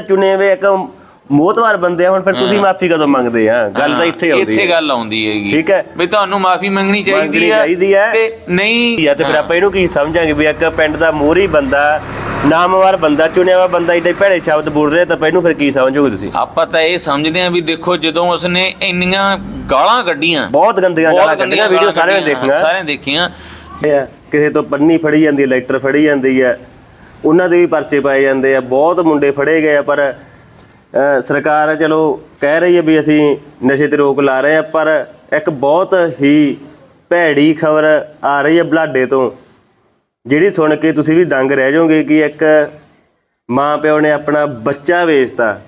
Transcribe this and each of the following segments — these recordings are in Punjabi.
ਚੁਣੇ ਹੋਏ ਇੱਕ ਮੋਤਵਾਰ ਬੰਦੇ ਆ ਹੁਣ ਫਿਰ ਤੁਸੀਂ ਮਾਫੀ ਕਦੋਂ ਮੰਗਦੇ ਆ? ਗੱਲ ਤਾਂ ਇੱਥੇ ਆਉਂਦੀ ਇੱਥੇ ਗੱਲ ਆਉਂਦੀ ਹੈਗੀ। ਠੀਕ ਹੈ। ਵੀ ਤੁਹਾਨੂੰ ਮਾਫੀ ਮੰਗਣੀ ਚਾਹੀਦੀ ਮੰਗਣੀ ਹੈ ਚਾਹੀਦੀ ਹੈ। ਤੇ ਨਹੀਂ ਜਾਂ ਤੇ ਫਿਰ ਆਪਾਂ ਇਹਨੂੰ ਕੀ ਸਮਝਾਂਗੇ ਵੀ ਇੱਕ ਪਿੰਡ ਦਾ ਮੋਹਰੀ ਬੰਦਾ ਨਾਮਵਾਰ ਬੰਦਾ ਚੁਣਿਆ ਹੋਇਆ ਬੰਦਾ ਏਡੇ ਭੈੜੇ ਸ਼ਬਦ ਬੋਲ ਰਿਹਾ ਤਾਂ ਇਹਨੂੰ ਫਿਰ ਕੀ ਸਮਝੋਗੇ ਤੁਸੀਂ? ਆਪਾਂ ਤਾਂ ਇਹ ਸਮਝਦੇ ਹਾਂ ਵੀ ਦੇਖੋ ਜਦੋਂ ਉਸਨੇ ਇੰਨੀਆਂ ਗਾਲਾਂ ਕੱਢੀਆਂ ਬਹੁਤ ਗੰਦੀਆਂ ਬਹੁਤ ਗਾਲਾਂ ਕੱਢੀਆਂ ਵੀਡੀਓ ਗਾਲਾਂ ਸਾਰਿਆਂ ਨੇ ਕੱਢੀਆਂ, ਦੇਖੀਆਂ। ਸਾਰਿਆਂ ਨੇ ਦੇਖੀਆਂ। ਇਹ ਆ, ਕਿਸੇ ਤੋਂ ਪੰਨੀ ਫੜੀ ਜਾਂਦੀ ਹੈ ਲੈਟਰ ਫੜੀ ਜਾਂਦੀ ਹੈ। ਉਹਨਾਂ ਦੇ ਵੀ ਪਰਚੇ ਪਾਏ ਜਾਂਦੇ ਆ ਬਹੁਤ ਮੁੰਡੇ ਫੜੇ ਗਏ ਆ ਪਰ ਸਰਕਾਰ ਚਲੋ ਕਹਿ ਰਹੀ ਹੈ ਵੀ ਅਸੀਂ ਨਸ਼ੇ ਤੇ ਰੋਕ ਲਾ ਰਹੇ ਆ ਪਰ ਇੱਕ ਬਹੁਤ ਹੀ ਭੈੜੀ ਖਬਰ ਆ ਰਹੀ ਹੈ ਬਲਾਡੇ ਤੋਂ ਜਿਹੜੀ ਸੁਣ ਕੇ ਤੁਸੀਂ ਵੀ ਦੰਗ ਰਹਿ ਜਾਓਗੇ ਕਿ ਇੱਕ ਮਾਂ ਪਿਓ ਨੇ ਆਪਣਾ ਬੱਚਾ ਵੇਚਤਾ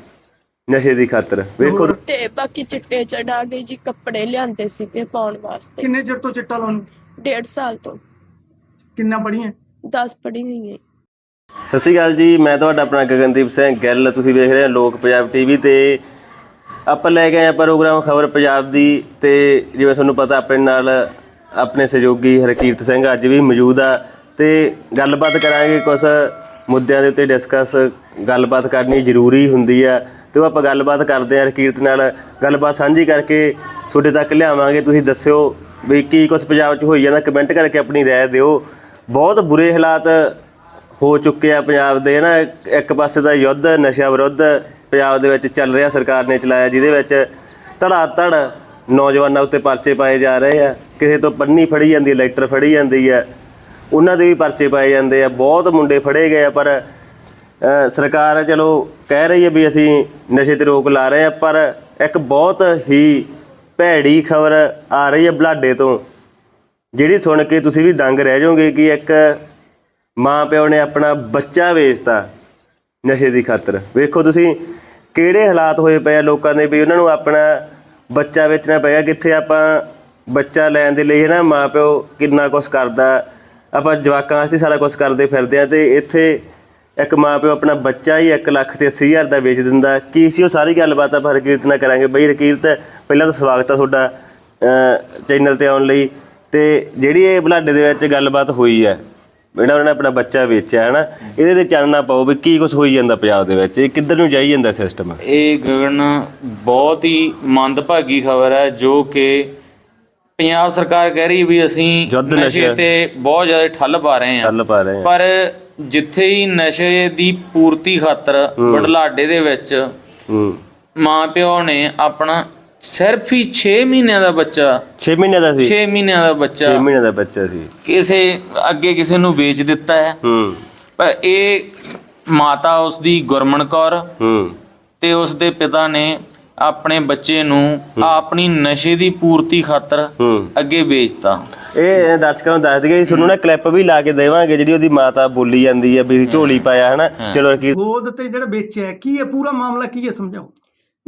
ਨਸ਼ੇ ਦੀ ਖਾਤਰ। ਵੇਖੋ। ਤੇ ਬਾਕੀ ਚਿੱਟੇ ਚੜਾ ਕੇ ਜੀ ਕੱਪੜੇ ਲਿਆਂਦੇ ਸੀਗੇ ਪਾਉਣ ਵਾਸਤੇ। ਕਿੰਨੇ ਚਿਰ ਤੋਂ ਚਿੱਟਾ ਲਾਉਣ? ਡੇਢ ਸਾਲ ਤੋਂ। ਕਿੰਨਾ ਪੜੀਆਂ 10 ਪੜ੍ਹੀ ਹੋਈ ਹੈ। ਸਤਿ ਸ਼੍ਰੀ ਅਕਾਲ ਜੀ, ਮੈਂ ਤੁਹਾਡਾ ਆਪਣਾ ਗਗਨਦੀਪ ਸਿੰਘ ਗਿੱਲ। ਤੁਸੀਂ ਵੇਖ ਰਹੇ ਹੋ ਲੋਕ ਪੰਜਾਬ ਟੀਵੀ ਤੇ। ਆਪਾਂ ਲੈ ਕੇ ਆਏ ਹਾਂ ਪ੍ਰੋਗਰਾਮ ਖਬਰ ਪੰਜਾਬ ਦੀ ਤੇ ਜਿਵੇਂ ਤੁਹਾਨੂੰ ਪਤਾ ਆਪਣੇ ਨਾਲ ਆਪਣੇ ਸਹਿਯੋਗੀ ਹਰਕੀਰਤ ਸਿੰਘ ਅੱਜ ਵੀ ਮੌਜੂਦ ਆ ਤੇ ਗੱਲਬਾਤ ਕਰਾਂਗੇ ਕੁਝ ਮੁੱਦਿਆਂ ਦੇ ਉੱਤੇ ਡਿਸਕਸ ਗੱਲਬਾਤ ਕਰਨੀ ਜ਼ਰੂਰੀ ਹੁੰਦੀ ਆ। ਤੇ ਉਹ ਆਪਾਂ ਗੱਲਬਾਤ ਕਰਦੇ ਆ ਹਰਕੀਰਤ ਨਾਲ। ਗੱਲਬਾਤ ਸਾਂਝੀ ਕਰਕੇ ਤੁਹਾਡੇ ਤੱਕ ਲਿਆਵਾਂਗੇ। ਤੁਸੀਂ ਦੱਸਿਓ ਵੀ ਕੀ ਕੁਝ ਪੰਜਾਬ 'ਚ ਹੋਈ ਜਾਂਦਾ। ਕਮੈਂਟ ਕਰਕੇ ਆਪਣੀ ਰਾਏ ਦਿਓ। ਬਹੁਤ ਬੁਰੇ ਹਾਲਾਤ ਹੋ ਚੁੱਕੇ ਆ ਪੰਜਾਬ ਦੇ ਨਾ ਇੱਕ ਪਾਸੇ ਦਾ ਯੁੱਧ ਨਸ਼ਾ ਵਿਰੁੱਧ ਪੰਜਾਬ ਦੇ ਵਿੱਚ ਚੱਲ ਰਿਹਾ, ਸਰਕਾਰ ਨੇ ਚਲਾਇਆ, ਜਿਹਦੇ ਵਿੱਚ ਧੜਾ ਧੜ ਨੌਜਵਾਨਾਂ ਉੱਤੇ ਪਰਚੇ ਪਾਏ ਜਾ ਰਹੇ ਆ। ਕਿਸੇ ਤੋਂ ਪੰਨੀ ਫੜੀ ਜਾਂਦੀ ਹੈ, ਲੈਟਰ ਫੜੀ ਜਾਂਦੀ ਹੈ, ਉਹਨਾਂ ਦੇ ਵੀ ਪਰਚੇ ਪਾਏ ਜਾਂਦੇ ਆ। ਬਹੁਤ ਮੁੰਡੇ ਫੜੇ ਗਏ ਆ, ਪਰ ਸਰਕਾਰ ਚਲੋ ਕਹਿ ਰਹੀ ਹੈ ਵੀ ਅਸੀਂ ਨਸ਼ੇ ਤੇ ਰੋਕ ਲਾ ਰਹੇ ਆ, ਪਰ ਇੱਕ ਬਹੁਤ ਹੀ ਭੈੜੀ ਖਬਰ ਆ ਰਹੀ ਹੈ ਬਲਾਡੇ ਤੋਂ। ਜਿਹੜੀ ਸੁਣ ਕੇ ਤੁਸੀਂ ਵੀ ਦੰਗ ਰਹਿ ਜਾਓਗੇ ਕਿ ਇੱਕ ਮਾਂ ਪਿਓ ਨੇ ਆਪਣਾ ਬੱਚਾ ਵੇਚਤਾ ਨਸ਼ੇ ਦੀ ਖਾਤਰ। ਵੇਖੋ ਤੁਸੀਂ ਕਿਹੜੇ ਹਾਲਾਤ ਹੋਏ ਪਏ ਆ ਲੋਕਾਂ ਦੇ ਵੀ ਉਹਨਾਂ ਨੂੰ ਆਪਣਾ ਬੱਚਾ ਵੇਚਣਾ ਪਏਗਾ ਕਿੱਥੇ ਆਪਾਂ ਬੱਚਾ ਲੈਣ ਦੇ ਲਈ ਹੈ ਨਾ ਮਾਂ ਪਿਓ ਕਿੰਨਾ ਕੁਛ ਕਰਦਾ। ਆਪਾਂ ਜਵਾਕਾਂ ਵਾਸਤੇ ਸਾਰਾ ਕੁਝ ਕਰਦੇ ਫਿਰਦੇ ਆ ਤੇ ਇੱਥੇ ਇੱਕ ਮਾਂ ਪਿਓ ਆਪਣਾ ਬੱਚਾ ਹੀ 1 ਲੱਖ ਤੇ 80 ਹਜ਼ਾਰ ਦਾ ਵੇਚ ਦਿੰਦਾ। ਕੀ ਸੀ ਉਹ ਸਾਰੀ ਗੱਲਬਾਤ ਆਪਾਂ ਹਰਕੀਰਤ ਨਾਲ ਕਰਾਂਗੇ। ਬਈ ਹਰਕੀਰਤ, ਪਹਿਲਾਂ ਤਾਂ ਸਵਾਗਤ ਆ ਤੁਹਾਡਾ ਚੈਨਲ ਤੇ ਆਉਣ ਲਈ ਤੇ ਜਿਹੜੀ ਇਹ ਬਲਾਡੇ ਦੇ ਵਿੱਚ ਗੱਲਬਾਤ ਹੋਈ ਹੈ ਉਹਨਾਂ ਨੇ ਆਪਣਾ ਬੱਚਾ ਵੇਚਿਆ ਹੈ ਨਾ ਇਹਦੇ ਤੇ ਚਾਨਣਾ ਪਾਓ ਵੀ ਕੀ ਕੁਝ ਹੋਈ ਜਾਂਦਾ ਪੰਜਾਬ ਦੇ ਵਿੱਚ ਇਹ ਕਿੱਧਰ ਨੂੰ ਜਾਈ ਜਾਂਦਾ ਸਿਸਟਮ ਇਹ ਗਗਨ ਬਹੁਤ ਹੀ ਮੰਦਭਾਗੀ ਖਬਰ ਹੈ ਜੋ ਕਿ ਪੰਜਾਬ ਸਰਕਾਰ ਕਹਿ ਰਹੀ ਵੀ ਅਸੀਂ ਨਸ਼ੇ। ਤੇ ਬਹੁਤ ਜ਼ਿਆਦਾ ਠੱਲ ਪਾ ਰਹੇ ਹਾਂ। ਚੱਲ ਪਾ ਰਹੇ ਪਰ ਜਿੱਥੇ ਹੀ ਨਸ਼ੇ ਦੀ ਪੂਰਤੀ ਖਾਤਰ ਬੜਲਾਡੇ ਦੇ ਵਿੱਚ ਮਾਂ ਪਿਓ ਨੇ ਆਪਣਾ ਸਿਰਫ ਹੀ 6 ਮਹੀਨਿਆਂ ਦਾ ਬੱਚਾ। 6 ਮਹੀਨੇ ਦਾ ਸੀ? 6 ਮਹੀਨਿਆਂ ਦਾ ਬੱਚਾ। 6 ਮਹੀਨੇ ਦਾ ਬੱਚਾ ਸੀ। ਕਿਸੇ ਅੱਗੇ ਕਿਸੇ ਨੂੰ ਵੇਚ ਦਿੱਤਾ ਹੈ। ਹੂੰ। ਪਰ ਇਹ ਮਾਤਾ ਉਸ ਦੀ ਗੁਰਮਨ ਕੌਰ ਹੂੰ। ਤੇ ਉਸ ਦੇ ਪਿਤਾ ਨੇ ਆਪਣੇ ਬੱਚੇ ਨੂੰ ਆਪਣੀ ਨਸ਼ੇ ਦੀ ਪੂਰਤੀ ਖਾਤਰ ਹੂੰ। ਅੱਗੇ ਵੇਚਤਾ। ਇਹ ਦਰਸ਼ਕਾਂ ਨੂੰ ਦੱਸ ਦਈਏ ਤੁਹਾਨੂੰ ਨਾ ਕਲਿੱਪ ਵੀ ਲਾ ਕੇ ਦੇਵਾਂਗੇ ਜਿਹੜੀ ਉਹਦੀ ਮਾਤਾ ਬੋਲੀ ਜਾਂਦੀ ਹੈ ਵੀ ਝੋਲੀ ਪਾਇਆ ਹਨਾ? ਚਲੋ ਕੀ ਗੋਦ ਤੇ ਜਿਹੜਾ ਵੇਚਿਆ ਕੀ ਹੈ? ਪੂਰਾ ਮਾਮਲਾ ਕੀ ਹੈ ਸਮਝਾਓ।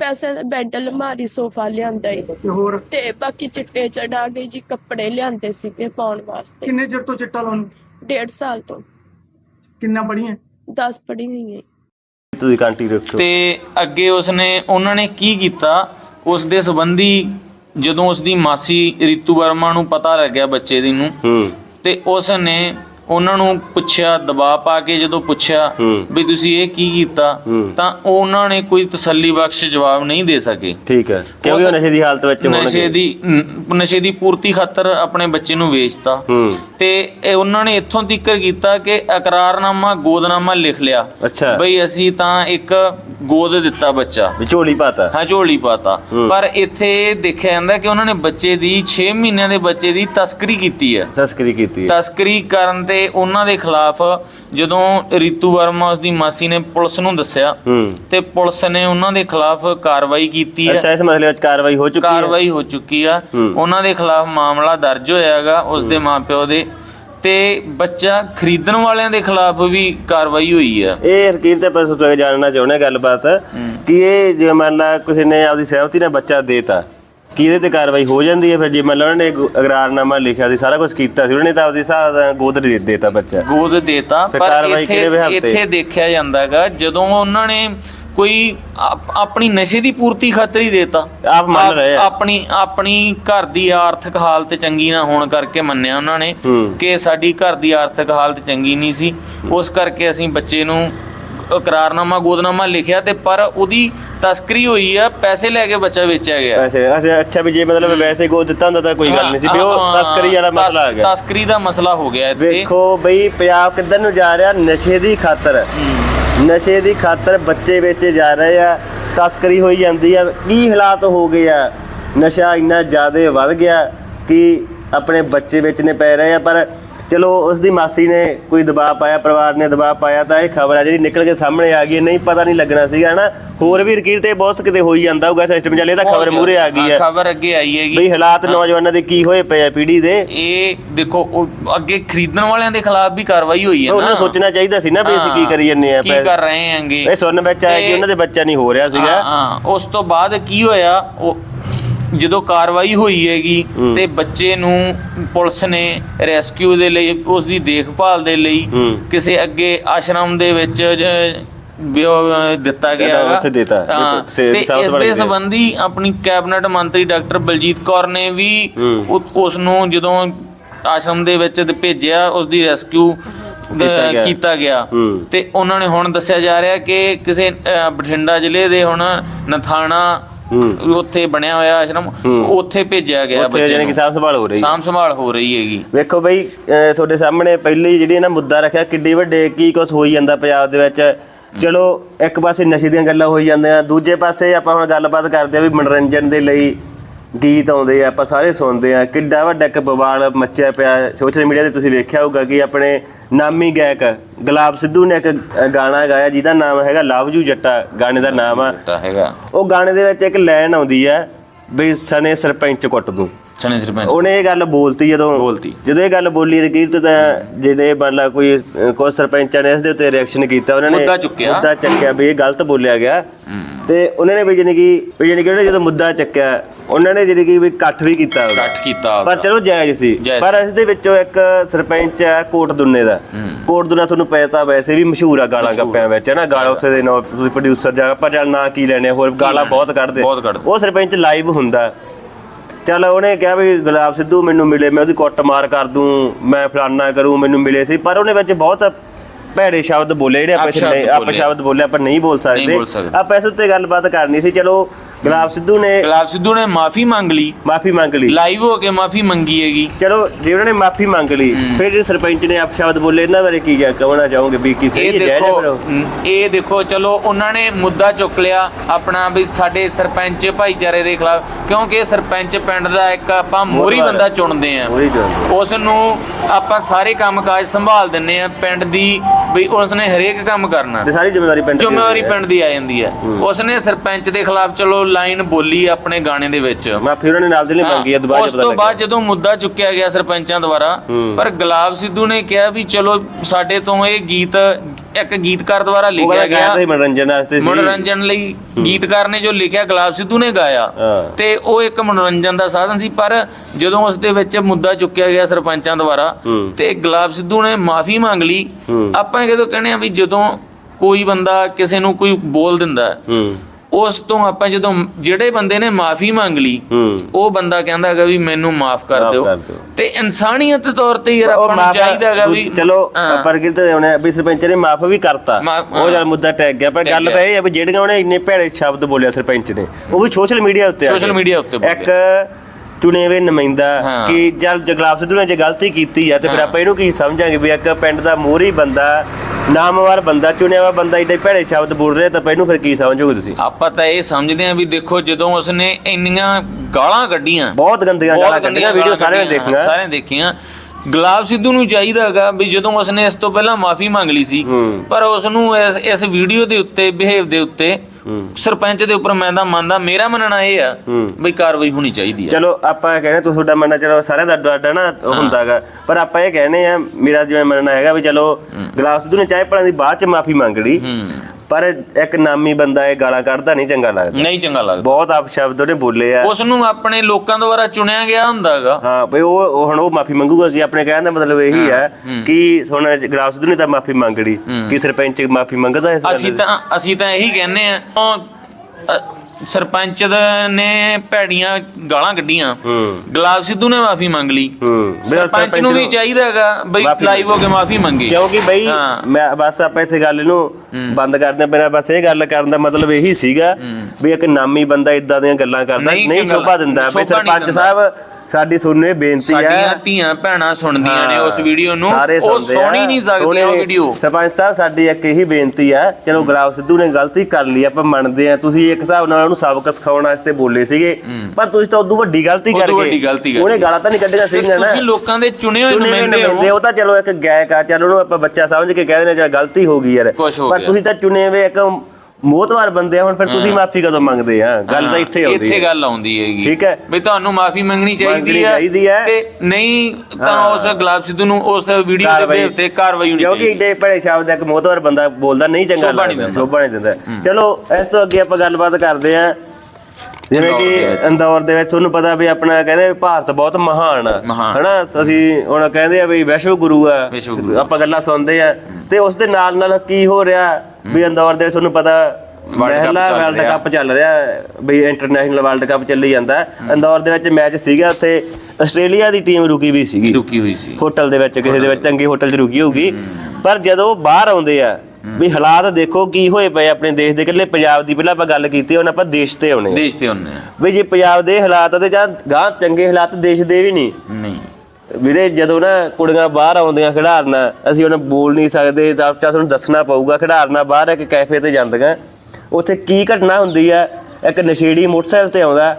ਪੈਸੇ ਦਾ ਬੈੱਡ ਅਲਮਾਰੀ ਸੋਫਾ ਲਿਆਂਦਾ ਹੀ ਤੇ ਹੋਰ? ਤੇ ਬਾਕੀ ਚਿੱਟੇ ਚੜਾ ਕੇ ਜੀ ਕੱਪੜੇ ਲਿਆਂਦੇ ਸੀਗੇ ਪਾਉਣ ਵਾਸਤੇ। ਕਿੰਨੇ ਚਿਰ ਤੋਂ ਚਿੱਟਾ ਲਾਉਣ? ਡੇਢ ਸਾਲ ਤੋਂ। ਕਿੰਨਾ ਪੜੀਆਂ 10 ਪੜ੍ਹੀ ਹੋਈ ਹੈ ਤੁਸੀਂ ਕਾਂਟੀ ਰੱਖੋ ਤੇ ਅੱਗੇ ਉਸਨੇ ਉਹਨਾਂ ਨੇ ਕੀ ਕੀਤਾ? ਉਸ ਦੇ ਸੰਬੰਧੀ ਜਦੋਂ ਉਸ ਦੀ ਮਾਸੀ ਰੀਤੂ ਵਰਮਾ ਨੂੰ ਪਤਾ ਲੱਗਿਆ ਬੱਚੇ ਦੀ ਨੂੰ ਹੂੰ। ਤੇ ਉਸ ਨੇ ਉਹਨਾਂ ਨੂੰ ਪੁੱਛਿਆ ਦਬਾਅ ਪਾ ਕੇ ਜਦੋਂ ਪੁੱਛਿਆ। ਵੀ ਤੁਸੀਂ ਇਹ ਕੀ ਕੀਤਾ। ਤਾਂ ਉਹਨਾਂ ਨੇ ਕੋਈ ਤਸੱਲੀ ਬਖਸ਼ ਜਵਾਬ ਨਹੀਂ ਦੇ ਸਕੇ। ਠੀਕ ਹੈ। ਕਿਉਂਕਿ ਉਹ ਨਸ਼ੇ ਦੀ ਹਾਲਤ ਵਿੱਚ ਨਸ਼ੇ ਹੋਣਗੇ ਦੀ ਨ- ਨਸ਼ੇ ਦੀ ਪੂਰਤੀ ਖਾਤਰ ਆਪਣੇ ਬੱਚੇ ਨੂੰ ਵੇਚਤਾ। ਤੇ ਇਹ ਉਹਨਾਂ ਨੇ ਇੱਥੋਂ ਤੀਕਰ ਕੀਤਾ ਕਿ ਇਕਰਾਰਨਾਮਾ ਗੋਦਨਾਮਾ ਲਿਖ ਲਿਆ। ਅੱਛਾ। ਬਈ ਅਸੀਂ ਤਾਂ ਇੱਕ ਗੋਦ ਦਿੱਤਾ ਬੱਚਾ। ਝੋਲੀ ਪਾਤਾ। ਹਾਂ ਝੋਲੀ ਪਾਤਾ। ਪਰ ਇੱਥੇ ਦੇਖਿਆ ਜਾਂਦਾ ਕਿ ਉਹਨਾਂ ਨੇ ਬੱਚੇ ਦੀ 6 ਮਹੀਨਿਆਂ ਦੇ ਬੱਚੇ ਦੀ ਤਸਕਰੀ ਕੀਤੀ ਹੈ। ਤਸਕਰੀ ਕੀਤੀ ਹੈ। ਤਸਕਰੀ ਕਰਨ ਤੇ ਉਹਨਾਂ ਦੇ ਖਿਲਾਫ ਜਦੋਂ ਰੀਤੂ ਵਰਮਾ ਉਸ ਦੀ ਮਾਸੀ ਨੇ ਪੁਲਿਸ ਨੂੰ ਦੱਸਿਆ ਹੂੰ। ਤੇ ਪੁਲਿਸ ਨੇ ਉਹਨਾਂ ਦੇ ਖਿਲਾਫ ਕਾਰਵਾਈ ਕੀਤੀ ਹੈ। ਅੱਛਾ ਇਸ ਮਸਲੇ ਵਿੱਚ ਕਾਰਵਾਈ ਹੋ ਚੁੱਕੀ ਹੈ? ਕਾਰਵਾਈ ਹੋ ਚੁੱਕੀ ਆ। ਉਹਨਾਂ ਦੇ ਖਿਲਾਫ ਮਾਮਲਾ ਦਰਜ ਹੋਇਆਗਾ ਉਸ ਦੇ ਮਾਪਿਓ ਦੇ ਤੇ ਬੱਚਾ ਖਰੀਦਣ ਵਾਲਿਆਂ ਦੇ ਖਿਲਾਫ ਵੀ ਕਾਰਵਾਈ ਹੋਈ ਆ। ਇਹ ਹਰਕੀਰ ਤੇ ਆਪਾਂ ਤੋਂ ਜਾਣਨਾ ਚਾਹੁੰਦੇ ਗੱਲਬਾਤ ਕਿ ਇਹ ਜੇ ਮੰਨ ਲਾ ਕਿਸੇ ਨੇ ਆਪਦੀ ਸਹਿਮਤੀ ਨਾਲ ਬੱਚਾ ਦੇਤਾ ਕੀ ਇਹਦੇ ਤੇ ਕਾਰਵਾਈ ਹੋ ਜਾਂਦੀ ਹੈ ਫਿਰ ਜੇ ਮੰਨ ਲਾ ਉਹਨਾਂ ਨੇ ਗ- ਅਗਰਾਰਨਾਮਾ ਲਿਖਿਆ ਸੀ ਸਾਰਾ ਕੁਝ ਕੀਤਾ ਸੀ ਉਹਨਾਂ ਤਾਂ ਆਪਦੀ ਹਿਸਾਬ ਦਾ ਗੋਦ ਦੇ ਦੇਤਾ ਬੱਚਾ ਗੋਦ ਦੇਤਾ ਪਰ ਕਾਰਵਾਈ ਇੱਥੇ ਕਿਹਦੇ ਬਿਹਾਫ ਤੇ? ਇੱਥੇ ਦੇਖਿਆ ਜਾਂਦਾਗਾ ਜਦੋਂ ਉਹਨਾਂ ਨੇ ਕੋਈ ਆਪ- ਆਪਣੀ ਨਸ਼ੇ ਦੀ ਪੂਰਤੀ ਖਾਤਰ ਹੀ ਦੇਤਾ ਆਪ ਮੰਨ ਰਹੇ ਆ। ਆਪਣੀ ਆਪਣੀ ਘਰ ਦੀ ਆਰਥਿਕ ਹਾਲਤ ਚੰਗੀ ਨਾ ਹੋਣ ਕਰਕੇ ਮੰਨਿਆ ਉਹਨਾਂ ਨੇ ਹੂੰ। ਕਿ ਸਾਡੀ ਘਰ ਦੀ ਆਰਥਿਕ ਹਾਲਤ ਚੰਗੀ ਨਹੀਂ ਸੀ ਉਸ ਕਰਕੇ ਅਸੀਂ ਬੱਚੇ ਨੂੰ ਇਕਰਾਰਨਾਮਾ ਗੋਦਨਾਮਾ ਲਿਖਿਆ ਤੇ ਪਰ ਉਹਦੀ ਤਸਕਰੀ ਹੋਈ ਆ ਪੈਸੇ ਲੈ ਕੇ ਬੱਚਾ ਵੇਚਿਆ ਗਿਆ। ਵੈਸੇ ਅੱਛਾ ਅੱਛਾ ਵੀ ਜੇ ਮਤਲਬ ਵੈਸੇ ਗੋਦ ਦਿੱਤਾ ਹੁੰਦਾ ਤਾਂ ਕੋਈ ਗੱਲ ਨਹੀਂ ਸੀ ਵੀ ਉਹ ਤਸਕਰੀ ਵਾਲਾ ਮਸਲਾ ਆ ਗਿਆ ਤਸਕਰੀ ਦਾ ਮਸਲਾ ਹੋ ਗਿਆ ਇੱਥੇ। ਵੇਖੋ ਬਈ ਪੰਜਾਬ ਕਿੱਧਰ ਨੂੰ ਜਾ ਰਿਹਾ ਨਸ਼ੇ ਦੀ ਖਾਤਰ। ਨਸ਼ੇ ਦੀ ਖਾਤਰ ਬੱਚੇ ਵੇਚੇ ਜਾ ਰਹੇ ਆ ਤਸਕਰੀ ਹੋਈ ਜਾਂਦੀ ਆ। ਕੀ ਹਾਲਾਤ ਹੋ ਗਏ ਆ? ਨਸ਼ਾ ਇੰਨਾ ਜ਼ਿਆਦਾ ਵੱਧ ਗਿਆ ਕਿ ਆਪਣੇ ਬੱਚੇ ਵੇਚਣੇ ਪੈ ਰਹੇ ਆ ਪਰ ਚਲੋ ਉਸ ਦੀ ਮਾਸੀ ਨੇ ਕੋਈ ਦਬਾਅ ਪਾਇਆ ਪਰਿਵਾਰ ਨੇ ਦਬਾਅ ਪਾਇਆ ਤਾਂ ਇਹ ਖਬਰ ਆ ਜਿਹੜੀ ਨਿਕਲ ਕੇ ਸਾਹਮਣੇ ਆ ਗਈ ਹੈ। ਨਹੀਂ ਪਤਾ ਨਹੀਂ ਲੱਗਣਾ ਸੀਗਾ ਹਨਾ? ਹੋਰ ਵੀ ਰਕੀਰ ਤੇ ਬਹੁਤ ਕਿਤੇ ਹੋਈ ਜਾਂਦਾ ਹੋਊਗਾ ਸਿਸਟਮ ਚੱਲੇ ਤਾਂ ਖਬਰ ਮੂਰੇ ਆ ਗਈ ਹੈ ਖਬਰ ਅੱਗੇ ਆਈ ਹੈਗੀ। ਬਈ ਹਾਲਾਤ ਨੌਜਵਾਨਾਂ ਦੇ ਕੀ ਹੋਏ ਪਏ ਆ ਪੀੜ੍ਹੀ ਦੇ? ਇਹ ਦੇਖੋ ਉਹ ਅੱਗੇ ਖਰੀਦਣ ਵਾਲਿਆਂ ਦੇ ਖਿਲਾਫ ਵੀ ਕਾਰਵਾਈ ਹੋਈ ਹੈ ਉਹਨਾਂ ਨਾ। ਨੂੰ ਸੋਚਣਾ ਚਾਹੀਦਾ ਸੀ ਨਾ ਵੀ ਅਸੀਂ ਕੀ ਕਰੀ ਜੰਨੇ ਆ ਕੀ ਕਰ ਰਹੇ ਆਂਗੇ ਇਹ ਸੁਣਨ ਵਿੱਚ ਆਇਆ ਕਿ ਉਹਨਾਂ ਦੇ ਬੱਚਾ ਨਹੀਂ ਹੋ ਰਿਹਾ ਸੀਗਾ। ਹਾਂ ਉਸ ਤੋਂ ਬਾਅਦ ਕੀ ਹੋਇਆ ਉਹ ਜਦੋਂ ਕਾਰਵਾਈ ਹੋਈ ਹੈਗੀ ਤੇ ਬੱਚੇ ਨੂੰ ਪੁਲਿਸ ਨੇ ਰੈਸਕਿਊ ਦੇ ਲਈ ਉਸ ਦੀ ਦੇਖਭਾਲ ਦੇ ਲਈ। ਕਿਸੇ ਅੱਗੇ ਆਸ਼ਰਮ ਦੇ ਵਿੱਚ ਦਿੱਤਾ ਗਿਆ ਹੈਗਾ ਉੱਥੇ ਦਿੱਤਾ, ਤੇ ਇਸ ਦੇ। ਸੰਬੰਧੀ ਆਪਣੀ ਕੈਬਨਿਟ ਮੰਤਰੀ ਡਾਕਟਰ ਬਲਜੀਤ ਕੌਰ ਨੇ ਵੀ। ਉਸ ਨੂੰ ਜਦੋਂ ਆਸ਼ਰਮ ਦੇ ਵਿੱਚ ਭੇਜਿਆ ਉਸ ਦੀ ਰੈਸਕਿਊ ਕੀਤਾ ਗਿਆ। ਤੇ ਉਹਨਾਂ ਨੇ ਹੁਣ ਦੱਸਿਆ ਜਾ ਰਿਹਾ ਕਿ ਕਿਸੇ ਬਠਿੰਡਾ ਜ਼ਿਲ੍ਹੇ ਦੇ ਹੁਣ ਨਥਾਣਾ ਉੱਥੇ ਬਣਿਆ ਹੋਇਆ ਆਸ਼ਰਮ। ਉੱਥੇ ਭੇਜਿਆ ਗਿਆ ਉੱਥੇ ਬੱਚੇ ਜਾਨੀ ਕਿ ਸਾਂਭ ਸੰਭਾਲ ਹੋ ਰਹੀ ਹੈ। ਸਾਂਭ ਸੰਭਾਲ ਹੋ ਰਹੀ ਹੈਗੀ। ਵੇਖੋ ਬਈ ਤੁਹਾਡੇ ਸਾਹਮਣੇ ਪਹਿਲੀ ਜਿਹੜੀ ਇਹਨਾਂ ਮੁੱਦਾ ਰੱਖਿਆ ਕਿੱਡੀ ਵੱਡੇ ਕੀ ਕੁਝ ਹੋਈ ਜਾਂਦਾ ਪੰਜਾਬ ਦੇ ਵਿੱਚ। ਚਲੋ ਇੱਕ ਪਾਸੇ ਨਸ਼ੇ ਦੀਆਂ ਗੱਲਾਂ ਹੋਈ ਜਾਂਦੀਆਂ ਦੂਜੇ ਪਾਸੇ ਆਪਾਂ ਹੁਣ ਗੱਲਬਾਤ ਕਰਦੇ ਆ ਵੀ ਮਨੋਰੰਜਨ ਦੇ ਲਈ ਗੀਤ ਆਉਂਦੇ ਆ ਆਪਾਂ ਸਾਰੇ ਸੁਣਦੇ ਆ। ਕਿੱਡਾ ਵੱਡਾ ਇੱਕ ਬਵਾਲ ਮੱਚਿਆ ਪਿਆ ਸੋਸ਼ਲ ਮੀਡੀਆ ਤੇ ਤੁਸੀਂ ਵੇਖਿਆ ਹੋਊਗਾ ਕਿ ਆਪਣੇ ਨਾਮੀ ਗਾਇਕ ਗੁਲਾਬ ਸਿੱਧੂ ਨੇ ਇੱਕ ਗਾਣਾ ਗਾਇਆ ਜਿਹਦਾ ਨਾਮ ਹੈਗਾ ਲਵ ਯੂ ਜੱਟਾ। ਗਾਣੇ ਦਾ ਨਾਮ ਆ। ਹੈਗਾ। ਉਹ ਗਾਣੇ ਦੇ ਵਿੱਚ ਇੱਕ ਲਾਈਨ ਆਉਂਦੀ ਆ ਵੀ ਸਨੇ ਸਰਪੰਚ ਕੁੱਟ ਦੂੰ। ਸਨੇ ਸਰਪੰਚ ਉਹਨੇ ਇਹ ਗੱਲ ਬੋਲਤੀ ਜਦੋਂ ਬੋਲਤੀ। ਜਦੋਂ ਇਹ ਗੱਲ ਬੋਲੀ ਰਕੀਰਤ ਤਾਂ ਜਿਹੜੇ ਮੰਨ ਲਾ ਕੋਈ ਕੋਈ ਸਰਪੰਚਾਂ ਨੇ ਇਸ ਦੇ ਉੱਤੇ ਰਿਐਕਸ਼ਨ ਕੀਤਾ ਉਹਨਾਂ ਨੇ ਮੁੱਦਾ ਚੁੱਕਿਆ। ਮੁੱਦਾ ਚੱਕਿਆ ਵੀ ਇਹ ਗਲਤ ਬੋਲਿਆ ਗਿਆ ਹੂੰ। ਤੇ ਉਹਨਾਂ ਨੇ ਵੀ ਜਾਨੀ ਕਿ ਵੀ ਜਾਨੀ ਕਿ ਉਹਨੇ ਜਦੋਂ ਮੁੱਦਾ ਚੱਕਿਆ ਉਹਨਾਂ ਨੇ ਜਾਨੀ ਕਿ ਵੀ ਇਕੱਠ ਵੀ ਕੀਤਾ ਉਹਦਾ। ਕੱਟ ਕੀਤਾ ਪਰ। ਚਲੋ ਜਾਇਜ਼ ਸੀ ਪਰ ਇਸ ਦੇ ਵਿੱਚੋਂ ਇੱਕ ਸਰਪੰਚ ਆ ਕੋਟ ਦੁੰਨੇ ਦਾ ਹੂੰ। ਕੋਟ ਦੁਨਾ ਤੁਹਾਨੂੰ ਪਤਾ ਵੈਸੇ ਵੀ ਮਸ਼ਹੂਰ ਆ ਗਾਲਾਂ ਗੱਪਿਆਂ ਵਿੱਚ ਹੈ ਨਾ ਗਾਲਾਂ ਉੱਥੇ ਦੇ ਨੌ- ਤੁਸੀਂ ਪ੍ਰੋਡਿਊਸਰ ਜਾ ਆਪਾਂ ਚੱਲ ਨਾ ਕੀ ਲੈਣੇ ਹੋਰ ਗਾਲਾਂ ਬਹੁਤ ਕੱਢਦੇ। ਉਹ ਸਰਪੰਚ ਲਾਈਵ ਹੁੰਦਾ ਚੱਲ ਉਹਨੇ ਕਿਹਾ ਵੀ ਗੁਲਾਬ ਸਿੱਧੂ ਮੈਨੂੰ ਮਿਲੇ ਮੈਂ ਉਹਦੀ ਕੁੱਟ ਮਾਰ ਕਰ ਦੂੰ ਮੈਂ ਫਲਾਨਾ ਕਰੂੰ ਮੈਨੂੰ ਮਿਲੇ ਸੀ ਪਰ ਉਹਨੇ ਵਿੱਚ ਬਹੁਤ ਭੈੜੇ ਸ਼ਬਦ ਬੋਲੇ ਜਿਹੜੇ ਆਪਾਂ ਨਹੀਂ ਆਪਾਂ। ਸ਼ਬਦ ਬੋਲੇ ਆਪਾਂ ਨਹੀਂ ਬੋਲ ਸਕਦੇ। ਆਪਾਂ ਇਸ ਉੱਤੇ ਗੱਲਬਾਤ ਕਰਨੀ ਸੀ ਚਲੋ ਗੁਲਾਬ ਸਿੱਧੂ ਨੇ ਗੁਲਾਬ ਸਿੱਧੂ ਨੇ ਮਾਫੀ ਮੰਗ ਲਈ। ਮਾਫੀ ਮੰਗ ਲਈ। ਲਾਈਵ ਹੋ ਕੇ ਮਾਫੀ ਮੰਗੀ ਹੈਗੀ। ਚਲੋ ਜੇ ਉਹਨਾਂ ਨੇ ਮਾਫੀ ਮੰਗ ਲਈ ਫਿਰ ਜੇ ਸਰਪੰਚ ਨੇ ਆਪ ਸ਼ਬਦ ਬੋਲੇ ਇਹਨਾਂ ਬਾਰੇ ਕੀ ਕਿਹਾ ਕਹਿਣਾ ਚਾਹੋਗੇ ਵੀ ਕੀ ਸਹੀ ਹੈ ਜਾਇਜ਼ ਹੈ ਇਹ ਦੇਖੋ ਚਲੋ ਉਹਨਾਂ ਨੇ ਮੁੱਦਾ ਚੁੱਕ ਲਿਆ ਆਪਣਾ ਵੀ ਸਾਡੇ ਸਰਪੰਚ ਭਾਈਚਾਰੇ ਦੇ ਖਿਲਾਫ ਕਿਉਂਕਿ ਸਰਪੰਚ ਪਿੰਡ ਦਾ ਇੱਕ ਆਪਾਂ ਮੋਰੀ ਬੰਦਾ ਚੁਣਦੇ ਆ। ਉਸ ਨੂੰ ਆਪਾਂ ਸਾਰੇ ਕੰਮਕਾਜ ਸੰਭਾਲ ਦਿੰਨੇ ਆ ਪਿੰਡ ਦੀ ਵੀ ਉਸ ਨੇ ਹਰੇਕ ਕੰਮ ਕਰਨਾ। ਤੇ ਸਾਰੀ ਜ਼ਿੰਮੇਵਾਰੀ ਪਿੰਡ ਦੀ ਜ਼ਿੰਮੇਵਾਰੀ। ਪਿੰਡ ਦੀ ਆ ਜਾਂਦੀ ਹੈ। ਉਸ ਨੇ ਸਰਪੰਚ ਦੇ ਖਿਲਾਫ ਚਲੋ ਲਾਈਨ ਬੋਲੀ ਆਪਣੇ ਗਾਣੇ ਦੇ ਵਿੱਚ। ਮਾਫੀ ਉਹਨਾਂ ਨੇ ਨਾਲ ਦੀ ਨਹੀਂ ਮੰਗੀ ਆ ਦੁਬਾਰਾ ਉਸ ਤੋਂ ਬਾਅਦ ਜਦੋਂ ਮੁੱਦਾ ਚੁੱਕਿਆ ਗਿਆ ਸਰਪੰਚਾਂ ਦੁਆਰਾ। ਪਰ ਗੁਲਾਬ ਸਿੱਧੂ ਨੇ ਕਿਹਾ ਵੀ ਚਲੋ ਸਾਡੇ ਤੋਂ ਇਹ ਗੀਤ ਇੱਕ ਗੀਤਕਾਰ ਦੁਆਰਾ ਲਿਖਿਆ ਗਿਆ ਗਿਆ ਮਨੋਰੰਜਨ ਵਾਸਤੇ ਸੀ ਮਨੋਰੰਜਨ ਲਈ ਗੀਤਕਾਰ ਨੇ ਜੋ ਲਿਖਿਆ ਗੁਲਾਬ ਸਿੱਧੂ ਨੇ ਗਾਇਆ। ਤੇ ਉਹ ਇੱਕ ਮਨੋਰੰਜਨ ਦਾ ਸਾਧਨ ਸੀ ਪਰ ਜਦੋਂ ਉਸ ਦੇ ਵਿੱਚ ਮੁੱਦਾ ਚੁੱਕਿਆ ਗਿਆ ਸਰਪੰਚਾਂ ਦੁਆਰਾ। ਤੇ ਗੁਲਾਬ ਸਿੱਧੂ ਨੇ ਮਾਫੀ ਮੰਗ ਲਈ। ਆਪਾਂ ਇਹ ਕਦੋਂ ਕਹਿੰਦੇ ਆ ਵੀ ਜਦੋਂ ਕੋਈ ਬੰਦਾ ਕਿਸੇ ਨੂੰ ਕੋਈ ਬੋਲ ਦਿੰਦਾ ਉਸ ਤੋਂ ਆਪਾਂ ਜਦੋਂ ਜਿਹੜੇ ਬੰਦੇ ਨੇ ਮਾਫੀ ਮੰਗ ਲਈ ਉਹ ਬੰਦਾ ਕਹਿੰਦਾ ਹੈਗਾ ਵੀ ਮੈਨੂੰ ਮਾਫ ਕਰ ਦਿਓ। ਤੇ ਇਨਸਾਨੀਅਤ ਤੌਰ ਤੇ ਯਾਰ ਆਪਾਂ ਨੂੰ ਚਾਹੀਦਾ ਹੈਗਾ ਵੀ ਚਲੋ। ਪਰ ਕਿਤੇ ਉਹਨੇ ਵੀ ਸਰਪੰਚ ਨੇ ਮਾਫ ਵੀ ਕਰਤਾ ਉਹ ਜਦ ਮੁੱਦਾ ਟੈਗ ਗਿਆ ਪਰ ਗੱਲ ਤਾਂ ਇਹ ਹੈ ਵੀ ਜਿਹੜੀਆਂ ਉਹਨੇ ਇੰਨੇ ਭੈੜੇ ਸ਼ਬਦ ਬੋਲਿਆ ਸਰਪੰਚ ਨੇ ਉਹ ਵੀ ਸੋਸ਼ਲ ਮੀਡੀਆ ਉੱਤੇ ਆ Social ਗਏ। media ਉੱਤੇ। ਇੱਕ ਚੁਣੇ ਹੋਏ ਨੁਮਾਇੰਦਾ। ਕਿ ਜਲ ਜਗਲਾਬ ਸਿੱਧੂ ਨੇ ਜੇ ਗਲਤੀ ਕੀਤੀ ਆ ਤੇ ਫਿਰ। ਆਪਾਂ ਇਹਨੂੰ ਕੀ ਸਮਝਾਂਗੇ ਵੀ ਇੱਕ ਪਿੰਡ ਦਾ ਮੋਹਰੀ ਬੰਦਾ ਨਾਮਵਾਰ ਬੰਦਾ ਚੁਣਿਆ ਹੋਇਆ ਬੰਦਾ ਏਡੇ ਭੈੜੇ ਸ਼ਬਦ ਬੋਲ ਰਿਹਾ ਤਾਂ ਆਪਾਂ ਇਹਨੂੰ ਫਿਰ ਕੀ ਸਮਝੋਗੇ ਤੁਸੀਂ ਆਪਾਂ ਤਾਂ ਇਹ ਸਮਝਦੇ ਹਾਂ ਵੀ ਦੇਖੋ ਜਦੋਂ ਉਸਨੇ ਇੰਨੀਆਂ ਗਾਲਾਂ ਕੱਢੀਆਂ ਬਹੁਤ ਗੰਦੀਆਂ ਗਾਲਾਂ ਕੱਢੀਆਂ ਵੀਡੀਓ ਸਾਰਿਆਂ ਨੇ ਦੇਖੀਆਂ ਸਾਰਿਆਂ ਨੇ ਦੇਖੀਆਂ ਗੁਲਾਬ ਸਿੱਧੂ ਨੂੰ ਚਾਹੀਦਾ ਹੈਗਾ ਵੀ ਜਦੋਂ ਉਸਨੇ ਇਸ ਤੋਂ ਪਹਿਲਾਂ ਮਾਫੀ ਮੰਗ ਲਈ ਸੀ। ਪਰ ਉਸ ਨੂੰ ਇਸ ਇਸ ਵੀਡੀਓ ਦੇ ਉੱਤੇ ਬਿਹੇਵ ਦੇ ਉੱਤੇ। ਸਰਪੰਚ ਦੇ ਉੱਪਰ ਮੈਂ ਤਾਂ ਮੰਨਦਾ ਮੇਰਾ ਮੰਨਣਾ ਇਹ ਆ। ਵੀ ਕਾਰਵਾਈ ਹੋਣੀ ਚਾਹੀਦੀ ਆ। ਚਲੋ ਆਪਾਂ ਇਹ ਕਹਿੰਦੇ ਤੂੰ ਤੁਹਾਡਾ ਮੰਨਣਾ ਚਲੋ ਸਾਰਿਆਂ ਦਾ ਅੱਡ ਅੱਡ ਨਾ ਹੁੰਦਾਗਾ। ਪਰ ਆਪਾਂ ਇਹ ਕਹਿੰਦੇ ਆ ਮੇਰਾ ਜਿਵੇਂ ਮੰਨਣਾ ਹੈਗਾ ਵੀ ਚਲੋ ਗਲਾਸ ਸਿੱਧੂ ਨੇ ਚਾਹੇ ਭਲਾਂ ਦੀ ਬਾਅਦ ਚ ਮਾਫੀ ਮੰਗ ਲਈ। ਪਰ ਇੱਕ ਨਾਮੀ ਬੰਦਾ ਇਹ ਗਾਲਾਂ ਕੱਢਦਾ ਨਹੀਂ ਚੰਗਾ ਲੱਗਦਾ। ਨਹੀਂ ਚੰਗਾ ਲੱਗਦਾ। ਬਹੁਤ ਆਪ ਸ਼ਬਦ ਉਹਨੇ ਬੋਲੇ ਆ। ਉਸ ਨੂੰ ਆਪਣੇ ਲੋਕਾਂ ਦੁਆਰਾ ਚੁਣਿਆ ਗਿਆ ਹੁੰਦਾਗਾ। ਹਾਂ ਬਈ ਉਹ ਹੁਣ ਉਹ ਮਾਫੀ ਮੰਗੂਗਾ ਸੀ ਆਪਣੇ ਕਹਿਣ ਦਾ ਮਤਲਬ ਇਹੀ ਹੈ ਕਿ ਹੁਣ ਗਲਾਸ ਸਿੱਧੂ ਨੇ ਤਾਂ ਮਾਫੀ ਮੰਗ ਲਈ ਕਿ ਸਰਪੰਚ ਮਾਫੀ ਮੰਗਦਾ ਅਸੀਂ? ਤਾਂ ਅਸੀਂ ਤਾਂ ਇਹੀ ਕਹਿੰਦੇ ਆ ਸਰਪੰਚ ਦਾ ਨੇ ਭੈੜੀਆਂ ਗਾਲਾਂ ਕੱਢੀਆਂ। ਹੂੰ। ਗੁਲਾਬ ਸਿੱਧੂ ਨੇ ਮਾਫੀ ਮੰਗ ਲਈ। ਹੂੰ। ਸਰਪੰਚ ਨੂੰ ਵੀ ਚਾਹੀਦਾ ਹੈਗਾ ਬਈ ਮਾਫ਼ੀ ਲਾਈਵ ਹੋ ਕੇ ਮਾਫੀ ਮੰਗੇ। ਕਿਉਂਕਿ ਬਈ ਹਾਂ। ਮੈਂ ਬਸ ਆਪਾਂ ਇੱਥੇ ਗੱਲ ਨੂੰ ਬੰਦ ਕਰਦੇ ਪੈਣਾ ਬਸ ਇਹ ਗੱਲ ਕਰਨ ਦਾ ਮਤਲਬ ਇਹੀ ਸੀਗਾ ਵੀ ਇੱਕ ਨਾਮੀ ਬੰਦਾ ਇਦਾਂ ਦੀਆਂ ਗੱਲਾਂ ਕਰਦਾ ਨਹੀਂ ਨਹੀਂ ਚੰਗਾ ਸ਼ੋਭਾ ਦਿੰਦਾ। ਬਈ ਸ਼ੋਭਾ ਨਹੀਂ ਸਰਪੰਚ। ਸਾਹਿਬ ਸਾਡੀ ਸੁਣਨੇ ਬੇਨਤੀ ਸਾਡੀਆਂ ਹੈ ਧੀਆਂ ਭੈਣਾਂ ਸੁਣਦੀਆਂ ਨੇ ਉਸ ਹਾਂ, ਵੀਡੀਓ ਨੂੰ। ਉਹ ਹੀ ਆ, ਨਹੀਂ ਸਕਦੀਆਂ ਸੁਣੇ ਉਹ। ਵੀਡੀਓ। ਸਰਪੰਚ ਸਾਹਿਬ ਸਾਡੀ ਇੱਕ ਇਹੀ ਬੇਨਤੀ ਆ ਚਲੋ ਗੁਲਾਬ ਸਿੱਧੂ ਨੇ ਗਲਤੀ ਕਰ ਲਈ ਆਪਾਂ ਮੰਨਦੇ ਆ ਤੁਸੀਂ ਇੱਕ ਹਿਸਾਬ ਨਾਲ ਉਹਨੂੰ ਸਬਕ ਸਿਖਾਉਣ ਵਾਸਤੇ ਬੋਲੇ ਸੀਗੇ। ਪਰ ਤੁਸੀਂ ਤਾਂ ਉਦੋਂ ਵੱਡੀ ਗਲਤੀ ਕਰ ਗਏ ਵੱਡੀ ਗਲਤੀ ਕਰ ਉਹਨੇ। ਗਾਲਾਂ ਤਾਂ ਨਹੀਂ ਕੱਢੀਆਂ ਸੀਗੀਆਂ ਨਾ। ਤੁਸੀਂ ਲੋਕਾਂ ਦੇ ਚੁਣੇ ਹੋਏ ਨੁਮਾਇੰਦੇ ਹੋ। ਉਹ ਤਾਂ ਚਲੋ ਇੱਕ ਗਾਇਕ ਆ ਚਲ ਉਹਨੂੰ ਆਪਾਂ ਬੱਚਾ ਸਮਝ ਕੇ ਕਹਿ ਦਿੰਦੇ ਚਲ ਗਲਤੀ ਹੋ ਗਈ ਯਾਰ। ਹੋ ਪਰ। ਤੁਸੀਂ ਤਾਂ ਚੁਣੇ ਹੋਏ ਇੱਕ ਮੋਤਵਾਰ ਬੰਦੇ ਆ ਹੁਣ ਫਿਰ ਤੁਸੀਂ ਮਾਫੀ ਕਦੋਂ ਮੰਗਦੇ ਆ? ਗੱਲ ਤਾਂ ਇੱਥੇ ਆਉਂਦੀ ਇੱਥੇ ਹੈ। ਗੱਲ ਆਉਂਦੀ ਹੈਗੀ। ਠੀਕ ਹੈ। ਵੀ ਤੁਹਾਨੂੰ ਮਾਫੀ ਮੰਗਣੀ ਚਾਹੀਦੀ ਹੈ। ਤੇ ਨਹੀਂ ਤਾਂ ਉਸ ਗੁਲਾਬ ਸਿੱਧੂ ਨੂੰ ਉਸ ਵੀਡੀਓ ਦੇ ਬੇਵ ਤੇ ਕਾਰਵਾਈ ਹੋਣੀ ਕਿਉਂਕਿ ਚਾਹੀਦੀ ਏਡੇ ਭੜੇ ਸ਼ਬਦ ਇੱਕ ਮੋਤਵਾਰ ਬੰਦਾ ਬੋਲਦਾ ਨਹੀਂ ਚੰਗਾ ਲੱਗਦਾ। ਸ਼ੋਭਾ ਨਹੀਂ ਦਿੰਦਾ। ਚਲੋ ਇਸ ਤੋਂ ਅੱਗੇ ਆਪਾਂ ਗੱਲਬਾਤ ਕਰਦੇ ਆ ਜਿਵੇਂ ਕਿ। ਇੰਦੌਰ ਦੇ ਵਿੱਚ ਤੁਹਾਨੂੰ ਪਤਾ ਵੀ ਆਪਣਾ ਕਹਿੰਦੇ ਭਾਰਤ ਬਹੁਤ ਮਹਾਨ ਆ। ਹਨਾ? ਅਸੀਂ ਹੁਣ ਕਹਿੰਦੇ ਆ ਵੀ ਵਿਸ਼ਵ ਗੁਰੂ ਆ। ਆਪਾਂ ਗੱਲਾਂ ਸੁਣਦੇ ਆ। ਤੇ ਉਸ ਦੇ ਨਾਲ ਨਾਲ ਕੀ ਹੋ ਰਿਹਾ? ਵੀ ਇੰਦੌਰ ਦੇ ਤੁਹਾਨੂੰ ਪਤਾ ਮਹਿਲਾ ਵਰਲਡ। ਕੱਪ ਚੱਲ ਰਿਹਾ ਬਈ ਇੰਟਰਨੈਸ਼ਨਲ ਵਰਲਡ ਕੱਪ ਚੱਲੀ ਜਾਂਦਾ। ਇੰਦੌਰ ਦੇ ਵਿੱਚ ਮੈਚ ਸੀਗਾ ਉੱਥੇ ਆਸਟ੍ਰੇਲੀਆ ਦੀ ਟੀਮ ਰੁਕੀ ਵੀ ਸੀਗੀ। ਰੁਕੀ ਹੋਈ ਸੀ। ਹੋਟਲ ਦੇ ਵਿੱਚ ਕਿਸੇ ਦੇ ਵਿੱਚ ਚੰਗੇ ਹੋਟਲ 'ਚ ਰੁਕੀ ਹੋਊਗੀ। ਪਰ ਜਦੋਂ ਬਾਹਰ ਆਉਂਦੇ ਆ ਵੀ ਹਾਲਾਤ ਦੇਖੋ ਕੀ ਹੋਏ ਪਏ ਆਪਣੇ ਦੇਸ਼ ਦੇ ਇਕੱਲੇ ਪੰਜਾਬ ਦੀ ਪਹਿਲਾਂ ਆਪਾਂ ਗੱਲ ਕੀਤੀ ਹੁਣ ਆਪਾਂ ਦੇਸ਼ ਤੇ ਆਉਣੇ। ਦੇਸ਼ ਤੇ ਹੁੰਨੇ ਆ। ਵੀ ਜੇ ਪੰਜਾਬ ਦੇ ਹਾਲਾਤ ਤੇ ਜਾਂ ਗਾਂ ਚੰਗੇ ਹਾਲਾਤ ਦੇਸ਼ ਦੇ ਵੀ ਨਹੀਂ। ਨਹੀਂ। ਵੀਰੇ ਜਦੋਂ ਨਾ ਕੁੜੀਆਂ ਬਾਹਰ ਆਉਂਦੀਆਂ ਖਿਡਾਰਨਾ ਅਸੀਂ ਉਹਨਾਂ ਬੋਲ ਨਹੀਂ ਸਕਦੇ ਤਾਂ ਆਪਾਂ ਤੁਹਾਨੂੰ ਦੱਸਣਾ ਪਊਗਾ ਖਿਡਾਰਨਾ ਬਾਹਰ ਇੱਕ ਕੈਫੇ ਤੇ ਜਾਂਦੀਆਂ। ਉੱਥੇ ਕੀ ਘਟਨਾ ਹੁੰਦੀ ਆ ਇੱਕ ਨਸ਼ੇੜੀ ਮੋਟਰਸਾਈਕਲ ਤੇ ਆਉਂਦਾ।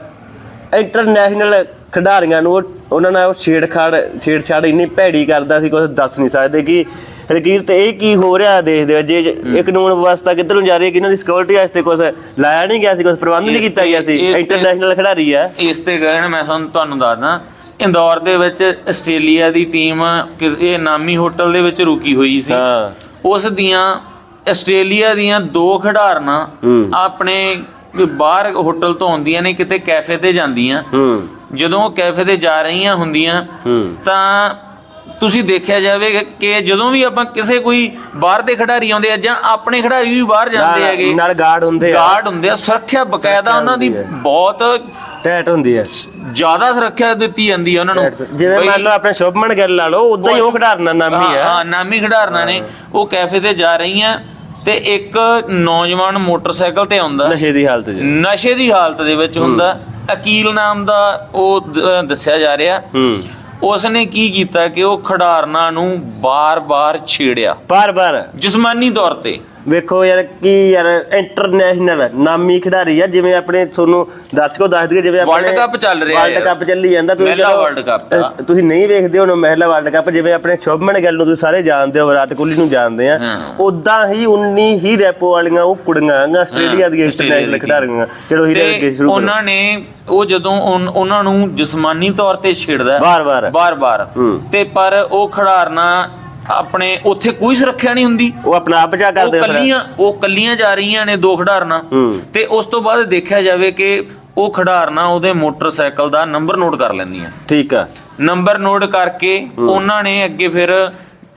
ਇੰਟਰਨੈਸ਼ਨਲ ਖਿਡਾਰੀਆਂ ਨੂੰ ਉਹ- ਉਹਨਾਂ ਨਾਲ ਉਹ ਛੇੜਖਾੜ ਛੇੜਛਾੜ ਇੰਨੀ ਭੈੜੀ ਕਰਦਾ ਸੀ ਕੁਝ ਦੱਸ ਨਹੀਂ ਸਕਦੇ ਕਿ ਹਰਕੀਰ ਤੇ ਇਹ ਕੀ ਹੋ ਰਿਹਾ ਦੇਸ਼ ਦੇ ਵਿੱਚ ਜੇ ਇਹ ਕਾਨੂੰਨ ਵਿਵਸਥਾ ਕਿੱਧਰ ਨੂੰ ਜਾ ਰਹੀ ਹੈ ਕਿ ਇਹਨਾਂ ਦੀ ਸਿਕਿਉਰਿਟੀ ਵਾਸਤੇ ਕੁਝ ਲਾਇਆ ਨਹੀਂ ਗਿਆ ਸੀ ਕੁਝ ਪ੍ਰਬੰਧ ਨਹੀਂ ਕੀਤਾ ਗਿਆ ਸੀ? ਇੰਟਰਨੈਸ਼ਨਲ ਖਿਡਾਰੀ ਆ ਇਸ ਤੇ ਗਏ ਨੇ ਮੈਂ ਤੁਹਾਨੂੰ ਤੁਹਾਨੂੰ ਦੱਸਦਾ। ਇੰਦੌਰ ਦੇ ਵਿੱਚ ਆਸਟ੍ਰੇਲੀਆ ਦੀ ਟੀਮ ਕਿਸ- ਇਹ ਨਾਮੀ ਹੋਟਲ ਦੇ ਵਿੱਚ ਰੁਕੀ ਹੋਈ ਸੀ ਹਾਂ ਉਸ ਦੀਆਂ ਆਸਟ੍ਰੇਲੀਆ ਦੀਆਂ ਦੋ ਖਿਡਾਰਨਾਂ। ਆਪਣੇ ਬਾਹਰ ਹੋਟਲ ਤੋਂ ਆਉਂਦੀਆਂ ਨੇ ਕਿਤੇ ਕੈਫੇ ਤੇ ਜਾਂਦੀਆਂ ਜਦੋਂ ਉਹ ਕੈਫੇ ਤੇ ਜਾ ਰਹੀਆਂ ਹੁੰਦੀਆਂ ਤਾਂ ਤੁਸੀਂ ਦੇਖਿਆ ਜਾਵੇ ਕਿ ਜਦੋਂ ਵੀ ਆਪਾਂ ਕਿਸੇ ਕੋਈ ਬਾਹਰ ਦੇ ਖਿਡਾਰੀ ਆਉਂਦੇ ਆ ਜਾਂ ਆਪਣੇ ਖਿਡਾਰੀ ਵੀ ਬਾਹਰ ਜਾਂਦੇ ਹੈਗੇ ਨਾਲ guard ਹੁੰਦੇ ਆ। ਗਾਰਡ ਹੁੰਦੇ ਆ ਸੁਰੱਖਿਆ ਬਕਾਇਦਾ ਉਹਨਾਂ ਦੀ। ਬਹੁਤ ਟੈਟ ਹੁੰਦੀ ਹੈ ਜ਼ਿਆਦਾ ਸੁਰੱਖਿਆ ਦਿੱਤੀ ਜਾਂਦੀ ਹੈ ਉਹਨਾਂ ਨੂੰ। ਜਿਵੇਂ ਮੰਨ ਲਓ ਆਪਣੇ ਸ਼ੁਭਮਨ ਗਿੱਲ ਲਾ ਲਓ ਉਦਾਂ ਹੀ ਉਹ ਖਿਡਾਰਨਾ ਨਾਮੀ ਹਾਂ ਹੈ ਨਾਮੀ ਖਿਡਾਰਨਾਂ ਨੇ। ਉਹ ਕੈਫੇ ਤੇ ਜਾ ਰਹੀਆਂ ਤੇ ਇੱਕ ਨੌਜਵਾਨ ਮੋਟਰਸਾਈਕਲ ਤੇ ਆਉਂਦਾ। ਨਸ਼ੇ ਦੀ ਹਾਲਤ 'ਚ। ਨਸ਼ੇ ਦੀ ਹਾਲਤ ਦੇ ਵਿੱਚ ਹੁੰਦਾ। ਅਕੀਲ ਨਾਮ ਦਾ ਉਹ ਦੱਸਿਆ ਜਾ ਰਿਹਾ। ਹੂੰ। ਉਸ ਨੇ ਕੀ ਕੀਤਾ ਕਿ ਉਹ ਖਿਡਾਰਨਾਂ ਨੂੰ ਬਾਰ-ਬਾਰ ਛੇੜਿਆ। ਬਾਰ ਬਾਰ ਜਿਸਮਾਨੀ ਤੌਰ ਤੇ। ਵੇਖੋ ਯਾਰ ਕੀ ਯਾਰ ਇੰਟਰਨੈਸ਼ਨਲ ਨਾਮੀ ਖਿਡਾਰੀ ਆ ਜਿਵੇਂ ਆਪਣੇ ਤੁਹਾਨੂੰ ਦਰਸ਼ਕੋ ਦੱਸ ਦਈਏ ਜਿਵੇਂ ਆਪਣੇ World Cup ਚੱਲ ਰਿਹਾ ਵਰਲਡ। ਕੱਪ ਚੱਲੀ ਜਾਂਦਾ ਤੁਸੀਂ ਮਹਿਲਾ ਆ। ਅ, ਤੁਸੀਂ ਨਹੀਂ ਵੇਖਦੇ ਹੋ ਮਹਿਲਾ ਵਰਲਡ ਕੱਪ ਜਿਵੇਂ ਆਪਣੇ ਸ਼ੁਭਮਨ ਗਿੱਲ ਨੂੰ ਤੁਸੀਂ ਸਾਰੇ ਜਾਣਦੇ ਹੋ ਵਿਰਾਟ ਕੋਹਲੀ ਨੂੰ ਜਾਣਦੇ ਆ। ਉਦਾਂ ਹੀ 19 ਹੀ ਰੈਪੋ ਵਾਲੀਆਂ ਉਹ ਕੁੜੀਆਂ ਆ ਆਸਟ੍ਰੇਲੀਆ ਦੀਆਂ ਇੰਟਰਨੈਸ਼ਨਲ ਖਿਡਾਰੀਆਂ ਚਲੋ ਹੀਰੇ ਅੱਗੇ ਸ਼ੁਰੂ ਉਹਨਾਂ ਨੇ ਉਹ ਜਦੋਂ ਉਹਨਾਂ ਨੂੰ ਜਿਸਮਾਨੀ ਤੌਰ ਤੇ ਛੇੜਦਾ ਬਾਰ-ਬਾਰ। ਬਾਰ-ਬਾਰ। ਤੇ ਪਰ ਉਹ ਖਿਡਾਰਨਾ ਆਪਣੇ ਉੱਥੇ ਕੋਈ ਸੁਰੱਖਿਆ ਨਹੀਂ ਹੁੰਦੀ। ਉਹ ਆਪਣਾ ਆਪ ਜਾ ਉਹ ਕਰਦੇ ਫਿਰ। ਕੱਲੀਆਂ ਉਹ ਕੱਲੀਆਂ ਜਾ ਰਹੀਆਂ ਨੇ ਦੋ ਖਿਡਾਰਨਾ। ਤੇ ਉਸ ਤੋਂ ਬਾਅਦ ਦੇਖਿਆ ਜਾਵੇ ਕਿ ਉਹ ਖਿਡਾਰਨਾ ਉਹਦੇ ਮੋਟਰਸਾਈਕਲ ਦਾ ਨੰਬਰ ਨੋਟ ਕਰ ਲੈਂਦੀਆਂ। ਠੀਕ ਆ। ਨੰਬਰ ਨੋਟ ਕਰਕੇ ਉਹਨਾਂ ਨੇ ਅੱਗੇ ਫਿਰ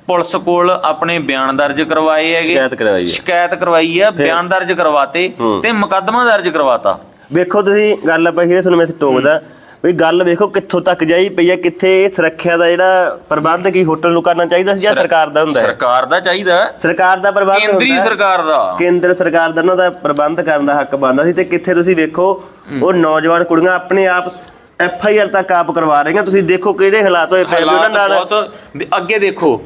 ਪੁਲਿਸ ਕੋਲ ਆਪਣੇ ਬਿਆਨ ਦਰਜ ਕਰਵਾਏ ਹੈਗੇ। ਸ਼ਿਕਾਇਤ ਕਰਵਾਈ ਹੈ। ਸ਼ਿਕਾਇਤ ਕਰਵਾਈ ਹੈ ਬਿਆਨ ਦਰਜ ਕਰਵਾਤੇ ਤੇ ਮੁਕੱਦਮਾ ਦਰਜ ਕਰਵਾਤਾ। ਵੇਖੋ ਤੁਸੀਂ ਗੱਲ ਆਪਾਂ ਇਹ ਤੁਹਾਨੂੰ ਮੈਂ ਇੱਥੇ ਟੋਕਦਾ। ਵੀ ਗੱਲ ਵੇਖੋ ਕਿੱਥੋਂ ਤੱਕ ਜਾਈ ਪਈ ਹੈ ਕਿੱਥੇ ਇਹ ਸੁਰੱਖਿਆ ਦਾ ਜਿਹੜਾ ਪ੍ਰਬੰਧ ਕੀ ਹੋਟਲ ਨੂੰ ਕਰਨਾ ਚਾਹੀਦਾ ਸੀ ਜਾਂ ਸਰਕਾਰ ਦਾ ਹੁੰਦਾ ਹੈ ਸਰਕਾਰ ਦਾ ਚਾਹੀਦਾ। ਸਰਕਾਰ ਦਾ ਪ੍ਰਬੰਧ ਕੇਂਦਰੀ। ਸਰਕਾਰ ਦਾ ਕੇਂਦਰ ਸਰਕਾਰ ਦਾ ਉਹਨਾਂ ਦਾ ਪ੍ਰਬੰਧ ਕਰਨ ਦਾ ਹੱਕ ਬਣਦਾ ਸੀ ਤੇ ਕਿੱਥੇ ਤੁਸੀਂ ਵੇਖੋ ਉਹ ਨੌਜਵਾਨ ਕੁੜੀਆਂ ਆਪਣੇ ਆਪ ਐਫ ਆਈ ਆਰ ਤੱਕ ਆਪ ਕਰਵਾ ਰਹੀਆਂ ਤੁਸੀਂ ਦੇਖੋ ਕਿਹੜੇ ਹਾਲਾਤ ਹੋਏ ਪਏ ਉਹਨਾਂ ਨਾਲ ਬਹੁਤ ਅੱਗੇ ਦੇਖੋ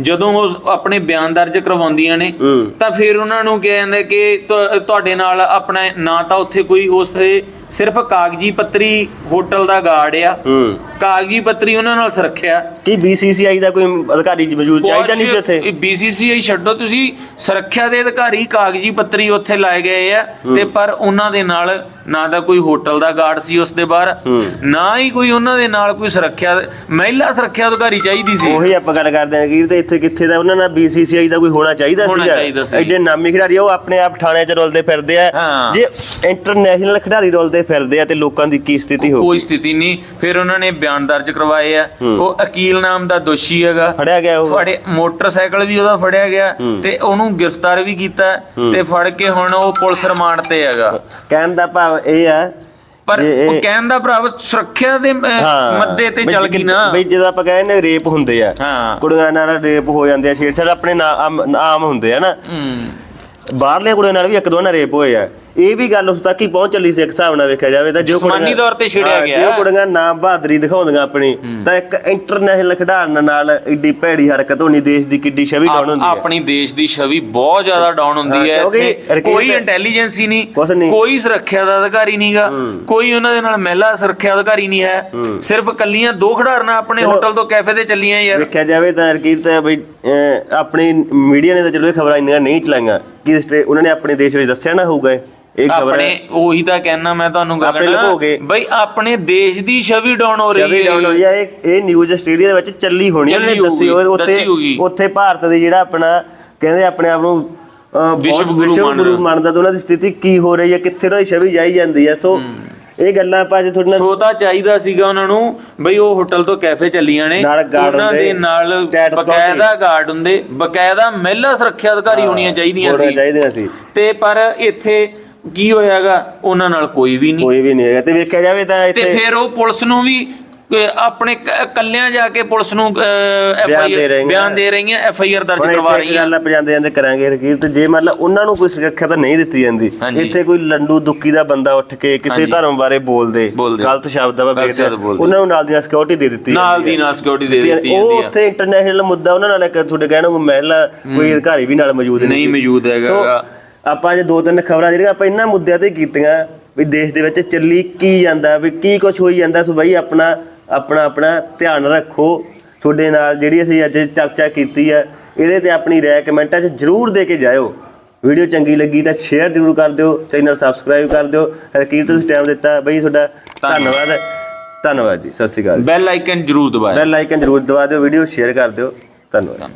ਜਦੋਂ ਉਹ ਆਪਣੇ ਬਿਆਨ ਦਰਜ ਕਰਵਾਉਂਦੀਆਂ ਨੇ। ਤਾਂ ਫਿਰ ਉਹਨਾਂ ਨੂੰ ਕਿਹਾ ਜਾਂਦਾ ਕਿ ਤੁਹਾਡੇ ਨਾਲ ਆਪਣਾ ਨਾ ਤਾਂ ਉੱਥੇ ਕੋਈ ਉਸੇ ਸਿਰਫ ਕਾਗਜ਼ੀ ਪੱਤਰੀ ਹੋਟਲ ਦਾ ਗਾਰਡ ਆ। ਹੂੰ। ਕਾਗਜ਼ੀ ਪੱਤਰੀ ਉਹਨਾਂ ਨਾਲ ਸੁਰੱਖਿਆ। ਕੀ ਬੀਸੀਸੀਆਈ ਦਾ ਕੋਈ ਅਧਿਕਾਰੀ ਮੌਜੂਦ ਚਾਹੀਦਾ ਨਹੀਂ ਸੀ ਉੱਥੇ? ਬੀਸੀਸੀਆਈ ਛੱਡੋ ਤੁਸੀਂ। ਸੁਰੱਖਿਆ ਦੇ ਅਧਿਕਾਰੀ ਕਾਗਜ਼ੀ ਪੱਤਰੀ ਉੱਥੇ ਲਾਏ ਗਏ ਆ ਤੇ ਪਰ ਉਹਨਾਂ ਦੇ ਨਾਲ ਨਾ ਤਾਂ ਕੋਈ ਹੋਟਲ ਦਾ ਗਾਰਡ ਸੀ ਉਸ ਦੇ ਬਾਹਰ ਨਾ ਹੀ ਕੋਈ ਉਹਨਾਂ ਦੇ ਨਾਲ ਕੋਈ ਸੁਰੱਖਿਆ ਮਹਿਲਾ ਸੁਰੱਖਿਆ ਅਧਿਕਾਰੀ ਚਾਹੀਦੀ ਸੀ। ਉਹੀ ਆਪਾਂ ਗੱਲ ਕਰਦੇ ਹਾਂ ਕਿ ਤੇ ਇੱਥੇ ਕਿੱਥੇ ਦਾ ਉਹਨਾਂ ਨਾਲ ਬੀਸੀਸੀਆਈ ਦਾ ਕੋਈ ਹੋਣਾ ਚਾਹੀਦਾ ਸੀਗਾ। ਐਡੇ ਨਾਮੀ ਖਿਡਾਰੀ ਆ, ਉਹ ਆਪਣੇ ਆਪ ਥਾਣਿਆਂ 'ਚ ਰੁਲਦੇ ਫਿਰਦੇ ਆ। ਜੇ ਇੰਟਰਨੈਸ਼ਨਲ ਖਿਡਾਰੀ ਰੁਲਦੇ ਫਿਰਦੇ ਆ ਤੇ ਲੋਕਾਂ ਦੀ ਕੀ ਸਥਿਤੀ ਹੋ ਕੋਈ ਸਥਿਤੀ ਨਹੀਂ। ਫਿਰ ਉਹਨਾਂ ਨੇ ਬਿਆਨ ਦਰਜ ਕਰਵਾਏ ਆ। ਉਹ ਅਕੀਲ ਨਾਮ ਦਾ ਦੋਸ਼ੀ ਹੈਗਾ। ਫੜਿਆ ਗਿਆ ਉਹ? ਫੜੇ ਮੋਟਰਸਾਈਕਲ ਵੀ ਉਹਦਾ ਫੜਿਆ ਗਿਆ ਤੇ ਉਹਨੂੰ ਗ੍ਰਿਫਤਾਰ ਵੀ ਕੀਤਾ ਤੇ ਫੜ ਕੇ ਹੁਣ ਉਹ ਪੁਲਿਸ ਰਿਮਾਂਡ ਤੇ ਹੈਗਾ। ਕਹਿਣ ਦਾ ਭਾਵ ਇਹ ਆ ਪਰ ਉਹ ਕਹਿਣ ਦਾ ਭਰਾ ਸੁਰੱਖਿਆ ਦੇ। ਮੱਦੇ ਤੇ ਚੱਲ ਗਈ ਨਾ। ਬਈ ਜਦੋਂ ਆਪਾਂ ਕਹਿੰਦੇ ਰੇਪ ਹੁੰਦੇ ਆ। ਕੁੜੀਆਂ ਨਾਲ ਰੇਪ ਹੋ ਜਾਂਦੇ ਆ ਛੇੜਛਾੜ ਆਪਣੇ ਆਮ ਹੁੰਦੇ ਆ ਨਾ। ਬਾਹਰਲੇ ਕੁੜੀਆਂ ਨਾਲ ਵੀ ਇੱਕ ਦੋ ਨਾਲ ਰੇਪ ਹੋਏ ਆ। ਇਹ ਵੀ ਗੱਲ ਉਸ ਤੱਕ ਹੀ ਪਹੁੰਚ ਚੱਲੀ ਸੀ ਇੱਕ ਹਿਸਾਬ ਨਾਲ ਵੇਖਿਆ ਜਾਵੇ ਤਾਂ ਜੋ ਜਿਸਮਾਨੀ ਤੌਰ ਤੇ ਛੇੜਿਆ ਗਿਆ। ਜੇ ਕੁੜੀਆਂ ਨਾ ਬਹਾਦਰੀ ਦਿਖਾਉਂਦੀਆਂ ਆਪਣੀ ਤਾਂ ਇੱਕ ਇੰਟਰਨੈਸ਼ਨਲ ਖਿਡਾਰਨ ਨਾਲ ਏਡੀ ਭੈੜੀ ਹਰਕਤ ਹੋਣੀ ਦੇਸ਼ ਦੀ ਕਿੱਡੀ ਛਵੀ ਡਾਉਨ ਹੁੰਦੀ ਹੈ। ਆਪਣੀ ਦੇਸ਼ ਦੀ ਛਵੀ ਬਹੁਤ ਜ਼ਿਆਦਾ ਡਾਊਨ ਹੁੰਦੀ ਹੈ। ਇੱਥੇ ਕੋਈ ਇੰਟੈਲੀਜੈਂਸ ਨਹੀਂ। ਕੋਈ ਸੁਰੱਖਿਆ ਦਾ ਅਧਿਕਾਰੀ ਨਹੀਂਗਾ ਕੋਈ ਉਹਨਾਂ ਦੇ ਨਾਲ ਮਹਿਲਾ ਸੁਰੱਖਿਆ ਅਧਿਕਾਰੀ ਨਹੀਂ ਹੈ। ਸਿਰਫ ਕੱਲੀਆਂ ਦੋ ਖਿਡਾਰਨਾਂ ਆਪਣੇ ਹੋਟਲ ਤੋਂ ਕੈਫੇ ਤੇ ਚੱਲੀਆਂ ਯਾਰ। ਵੇਖਿਆ ਜਾਵੇ ਤਾਂ ਰਕੀਰ ਤਾਂ ਬਈ ਆਪਣੀ ਮੀਡੀਆ ਨੇ ਤਾਂ ਚਲੋ ਇਹ ਖਬਰਾਂ ਇੰਨੀਆਂ ਨਹੀਂ ਚਲਾਈਆਂ। ਕਿ ਸਟੇ- ਉਹਨਾਂ ਨੇ ਆਪਣੇ ਦੇਸ਼ ਵਿੱਚ ਦੱਸਿਆ ਨਾ ਹੋਊਗਾ ਇਹ। ਇਹ ਖਬਰ ਆਪਣੇ ਉਹੀ ਤਾਂ ਕਹਿਣਾ ਮੈਂ ਤੁਹਾਨੂੰ ਆਪਣੇ ਲੁਕੋ ਗਏ। ਬਈ ਆਪਣੇ ਦੇਸ਼ ਦੀ ਛਵੀ ਡਾਊਨ ਹੋ ਰਹੀ ਡਾਊਨ ਆ ਇਹ ਇਹ ਨਿਊਜ਼ ਆਸਟ੍ਰੇਲੀਆ ਦੇ ਵਿੱਚ ਚੱਲੀ ਹੋਣੀ ਉਹਨੇ ਚੱਲੀ ਦੱਸੀ ਹੋਊਗੀ, ਉਹ- ਦੱਸੀ ਹੋਊਗੀ। ਉੱਥੇ ਉੱਥੇ ਭਾਰਤ ਦੇ ਜਿਹੜਾ ਆਪਣਾ ਕਹਿੰਦੇ ਆਪਣੇ ਆਪ ਨੂੰ ਅਹ, ਬਹੁਤ ਵਿਸ਼ਵ ਗੁਰੂ ਵਿਸ਼ਵ ਮੰਨਦਾ। ਤੇ ਉਹਨਾਂ ਦੀ ਸਥਿਤੀ ਕੀ ਹੋ ਰਹੀ ਹੈ ਕਿੱਥੇ ਉਹਨਾਂ ਦੀ ਛਵੀ ਜਾਈ ਜਾਂਦੀ ਹੈ। ਸੋ ਇਹ ਗੱਲਾਂ ਆਪਾਂ ਅੱਜ ਤੁਹਾਡੇ ਨਾਲ ਸੋ ਤਾਂ ਚਾਹੀਦਾ ਸੀਗਾ ਉਹਨਾਂ ਨੂੰ ਬਈ ਉਹ ਹੋਟਲ ਤੋਂ ਕੈਫੇ ਚੱਲੀਆਂ ਨੇ। ਨਾਲ guard ਉਹਨਾਂ ਦੇ ਨਾਲ status ਬਕਾਇਦਾ ਗਾਰਡ ਹੁੰਦੇ ਬਕਾਇਦਾ ਮਹਿਲਾ ਸੁਰੱਖਿਆ ਅਧਿਕਾਰੀ ਹੋਣੀਆਂ ਚਾਹੀਦੀਆਂ ਸੀ। ਚਾਹੀਦੀਆਂ ਸੀ। ਤੇ ਪਰ ਇੱਥੇ ਕੀ ਹੋਇਆਗਾ? ਉਹਨਾਂ ਨਾਲ ਕੋਈ ਵੀ ਨਹੀਂ। ਕੋਈ ਵੀ ਨਹੀਂ ਹੈਗਾ। ਤੇ ਵੇਖਿਆ ਜਾਵੇ ਤਾਂ ਤੇ ਇੱਥੇ ਫਿਰ ਉਹ ਪੁਲਿਸ ਨੂੰ ਵੀ ਆਪਣੇ ਕੱਲਿਆਂ ਜਾ ਕੇ ਪੁਲਿਸ ਨੂੰ ਐਫ ਆਈ ਰਹੀਆਂ। ਬਿਆਨ ਦੇ ਰਹੀਆਂ ਐਫ ਆਈ ਆਰ ਦਰਜ ਕਰਵਾ ਰਹੀਆਂ ਗੱਲ ਆਪਾਂ ਜਾਂਦੇ ਕਰਾਂਗੇ ਰਕੀਰ ਤੇ ਜੇ ਮੰਨ ਲਾ ਉਹਨਾਂ ਨੂੰ ਕੋਈ ਸੁਰੱਖਿਆ ਤਾਂ ਨਹੀਂ ਦਿੱਤੀ ਜਾਂਦੀ। ਇੱਥੇ ਕੋਈ ਲੰਡੂ ਦੁੱਕੀ ਦਾ ਬੰਦਾ ਉੱਠ ਕੇ ਕਿਸੇ। ਧਰਮ ਬਾਰੇ ਬੋਲਦੇ। ਗਲਤ ਸ਼ਬਦ ਸ਼ਬਦ ਬੋਲਦੇ। ਉਹਨਾਂ ਨੂੰ ਨਾਲ ਦੀ ਸਿਕਿਉਰਿਟੀ ਦੇ ਦਿੱਤੀ ਨਾਲ ਦੀ। ਨਾਲ ਸਿਕਿਉਰਿਟੀ ਦੇ ਦਿੱਤੀ ਉਹ ਜਾਂਦੀ ਆ ਉੱਥੇ ਇੰਟਰਨੈਸ਼ਨਲ ਮੁੱਦਾ ਉਹਨਾਂ ਨਾਲ ਤੁਹਾਡੇ ਕਹਿਣ ਨੂੰ ਮਹਿਲਾ ਕੋਈ ਅਧਿਕਾਰੀ ਵੀ ਨਾਲ ਮੌਜੂਦ ਨਹੀਂ। ਮੌਜੂਦ ਹੈਗਾ। ਆਪਾਂ ਜੇ ਦੋ ਤਿੰਨ ਖਬਰਾਂ ਜਿਹੜੀਆਂ ਆਪਾਂ ਇਹਨਾਂ ਮੁੱਦਿਆਂ ਤੇ ਕੀਤੀਆਂ ਵੀ ਦੇਸ਼ ਦੇ ਵਿੱਚ ਚੱਲੀ ਕੀ ਜਾਂਦਾ ਵੀ ਕੀ ਕੁਝ ਹੋਈ ਜਾਂਦਾ ਸੋ ਬਈ ਆਪਣਾ ਆਪਣਾ ਆਪਣਾ ਧਿਆਨ ਰੱਖੋ। ਤੁਹਾਡੇ ਨਾਲ ਜਿਹੜੀ ਅਸੀਂ ਅੱਜ ਚਰਚਾ ਕੀਤੀ ਹੈ ਇਹਦੇ ਤੇ ਆਪਣੀ ਰਾਏ ਕਮੈਂਟਾਂ 'ਚ ਜਰੂਰ ਦੇ ਕੇ ਜਾਇਓ। ਵੀਡੀਓ ਚੰਗੀ ਲੱਗੀ ਤਾਂ ਸ਼ੇਅਰ ਜਰੂਰ ਕਰ ਦਿਓ ਚੈਨਲ ਸਬਸਕ੍ਰਾਈਬ ਕਰ ਦਿਓ। ਹਰਕੀਤ ਤੁਸੀਂ ਟਾਈਮ ਦਿੱਤਾ ਬਈ ਤੁਹਾਡਾ ਧੰਨਵਾਦ। ਧੰਨਵਾਦ ਜੀ ਸਤਿ ਸ਼੍ਰੀ ਅਕਾਲ ਬੈਲ ਆਈਕਨ ਜ਼ਰੂਰ ਦਬਾਇਆ ਬੈਲ ਆਈਕਨ ਜਰੂਰ ਦਬਾ ਦਿਓ ਵੀਡੀਓ ਸ਼ੇਅਰ ਕਰ ਦਿਓ। ਧੰਨਵਾਦ।